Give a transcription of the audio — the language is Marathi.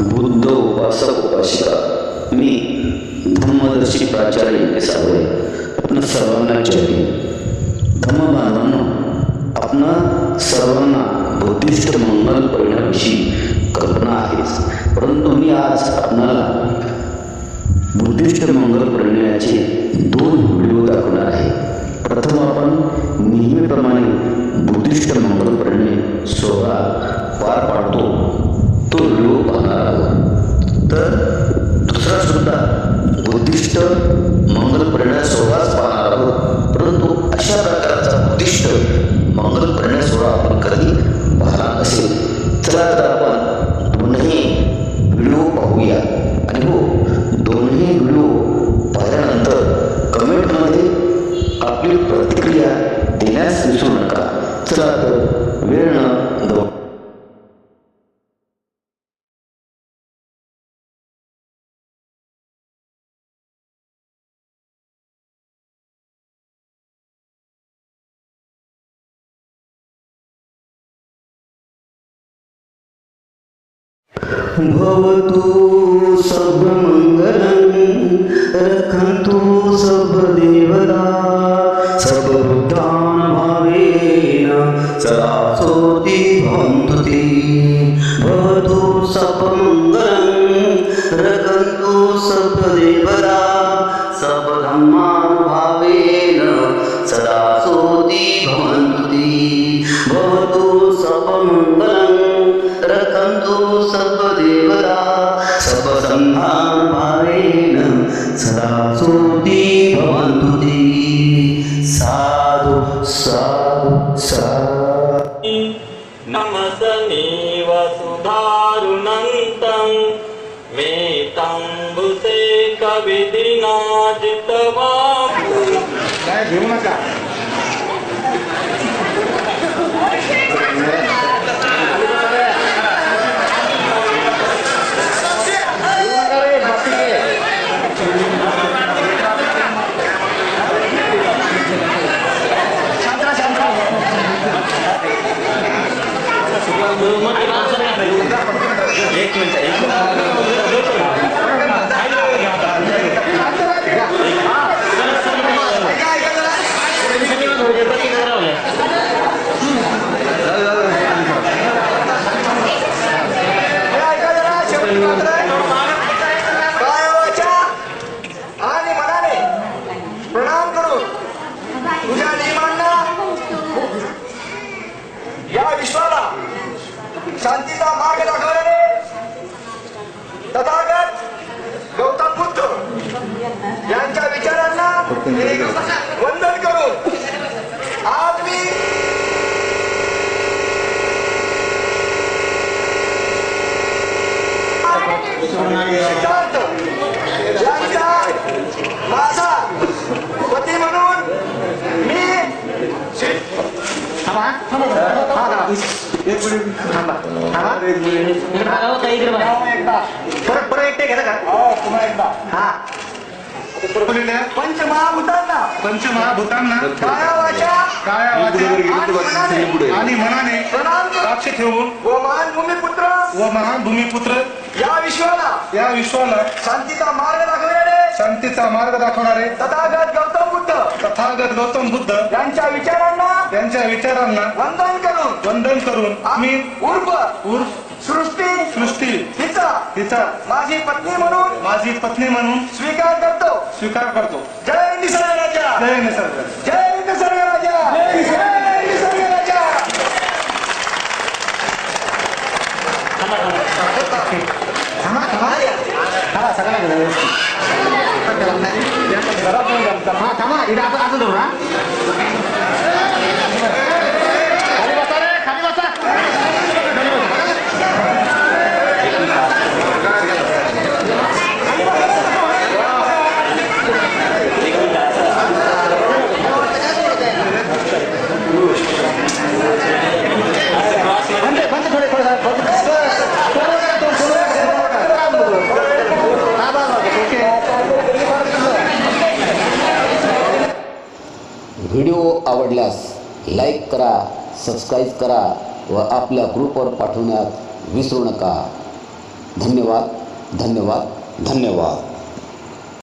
बुद्ध उपासक उपासिका. मी धम्मदर्शी प्राचार्य यांचे सावळे आपण सर्वांना जय धम्म बांधवांनो आपणा सर्वांना बुद्धिस्ट मंगल परिणामाविषयी कल्पना आहेच. परंतु मी आज आपणाला बुद्धिस्ट मंगल परिणयाचे दोन व्हिडिओ दाखवणार आहे. प्रथम आपण नेहमीप्रमाणे बुद्धिस्ट मंगल परिणय सोहळा पार पाड. प्रकारचा बुद्धिस्ट मंगल भवतु सर्वमङ्गलं रक्षन्तु सर्वदेवता सर्वभूतान् भावेन सदा सोति भवन्तु ते भवतु सर्वमङ्गलं रक्षन्तु सर्वदेवता सर्वधर्मान् भावेन सदा सोति भवन्तु ते भवतु सर्वमङ्गलं रक्षन्तु सर्वदेवता नमस नैव सुधारुनन्तं वे तम्बुषे कविधिनाजितवाहुमता एक मिनिट एक मिनिट आणि मनाने प्रणाम करून तुझ्या नियमांना या विश्वाला शांतीचा मार्ग दाखवल्याने तथागत गौतम बुद्ध यांच्या विचारांना वंदन करून आज मी सिद्धार्थ यांचा माझा पती म्हणून मी श्री- परत परत एकटे घेता का हा पंचमहाभूतांना. पंचमहाभूतांना. काया वाचा काया वाचा आणि मनाने. साक्ष ठेवून व महान भूमिपुत्र. व महान भूमिपुत्र. या विश्वाला. या विश्वाला शांतीचा मार्ग दाखवणारे. शांतीचा मार्ग दाखवणारे तथागत गौतम बुद्ध. तथागत गौतम बुद्ध. यांच्या विचारांना यांच्या विचारांना वंदन करून. वंदन करून आम्ही उर्फ. उर्फ सृष्टी. सृष्टी. हिचा. तिचा माझी पत्नी म्हणून. माझी पत्नी म्हणून स्वीकार करतो. स्वीकार करतो. जय निसर्ग राजा. जय निसर्ग जय निसर्ग राजा. जय निसर्ग राजा. व्हिडिओ आवडल्यास लाईक करा सबस्क्राईब करा व आपल्या ग्रुपवर पाठवण्यात विसरू नका. धन्यवाद धन्यवाद धन्यवाद.